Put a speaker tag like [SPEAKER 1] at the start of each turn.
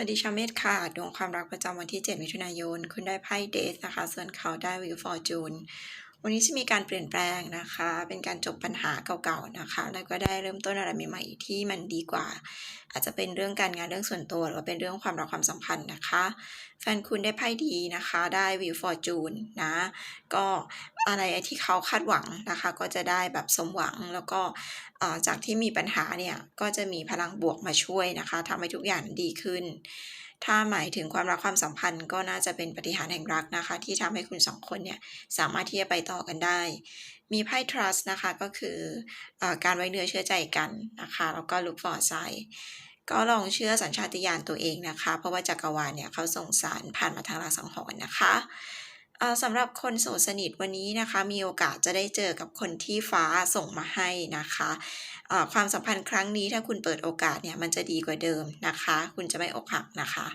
[SPEAKER 1] วัสดีชาวเมธค่ะ ดวงความรักประจำวันที่ 7 มิถุนายน คุณได้ไพ่เดทนะคะ ส่วนเขาได้วิวฟอร์จูน วันนี้จะมีการเปลี่ยนแปลงนะคะ เป็นการจบปัญหาเก่าๆนะคะ แล้วก็ได้เริ่มต้นอะไรใหม่ๆที่มันดีกว่า อาจจะเป็นเรื่องการงานเรื่องส่วนตัว หรือว่าเป็นเรื่องความรักความสัมพันธ์นะคะ แฟนคุณได้ไพ่ดีนะคะ ได้วิวฟอร์จูนนะ ก็อะไรที่เขาคาดหวังนะคะ ก็จะได้แบบสมหวังแล้วก็จากที่มีปัญหาเนี่ย ก็จะมีพลังบวกมาช่วยนะคะทำให้ทุกอย่างดีขึ้น ถ้าหมายถึงความรักความสัมพันธ์ก็น่าจะเป็นปฏิหารแห่งรักนะคะ ที่ทำให้คุณสองคนเนี่ยสามารถที่จะไปต่อกันได้ มีไพ่ Trust นะคะก็คือเอ่อการไว้เนื้อเชื่อใจกันนะคะแล้วก็ Look for sign ก็ลองเชื่อสัญชาตญาณตัวเองนะคะ เพราะว่าจักรวาลเนี่ยเขาส่งสารผ่านมาทางรางสังหรณ์นะคะเออสำหรับคนโสดสนิทวันนี้นะคะ มีโอกาสจะได้เจอกับคนที่ฟ้าส่งมาให้นะคะ ความสัมพันธ์ครั้งนี้ถ้าคุณเปิดโอกาสเนี่ยมันจะดีกว่าเดิมนะคะ คุณจะไม่อกหักนะคะ